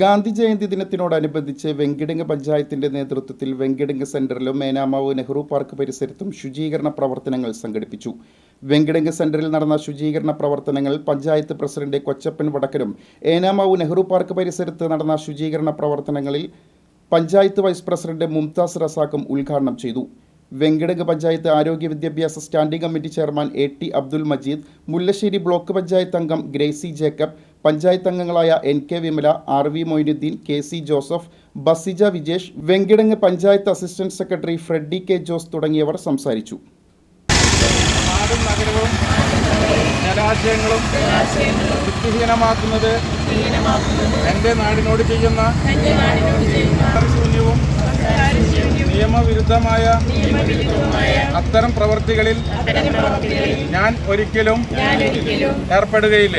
ഗാന്ധി ജയന്തി ദിനത്തിനോടനുബന്ധിച്ച് വെങ്കിടങ്ങ് പഞ്ചായത്തിന്റെ നേതൃത്വത്തിൽ വെങ്കിടങ്ങ് സെന്ററിലും മേനാമാവ് നെഹ്റു പാർക്ക് പരിസരത്തും ശുചീകരണ പ്രവർത്തനങ്ങൾ സംഘടിപ്പിച്ചു. വെങ്കിടങ്ങ് സെന്ററിൽ നടന്ന ശുചീകരണ പ്രവർത്തനങ്ങൾ പഞ്ചായത്ത് പ്രസിഡന്റ് കൊച്ചപ്പൻ വടക്കനും ഏനാമാവ് നെഹ്റു പാർക്ക് പരിസരത്ത് നടന്ന ശുചീകരണ പ്രവർത്തനങ്ങളിൽ പഞ്ചായത്ത് വൈസ് പ്രസിഡന്റ് മുംതാസ് റസാഖും ഉദ്ഘാടനം ചെയ്തു. വെങ്കിടങ്ങ് പഞ്ചായത്ത് ആരോഗ്യ വിദ്യാഭ്യാസ standing committee chairman A T Abdul Majeed Mullassery block panchayat അംഗം ഗ്രേസി ജേക്കബ് പഞ്ചായത്ത് അംഗങ്ങളായ N K Vimala R V Moinuddin K C Joseph Basija Vijesh Venkitangu panchayat assistant secretary Freddy K Jose തുടങ്ങിയവർ സംസാരിച്ചു. ജലാശയങ്ങളും വൃത്തിഹീനമാക്കുന്നത് എന്റെ നാടിനോട് ചെയ്യുന്ന ശൂന്യവും നിയമവിരുദ്ധമായ അത്തരം പ്രവർത്തികളിൽ ഞാൻ ഒരിക്കലും ഏർപ്പെടുകയില്ല.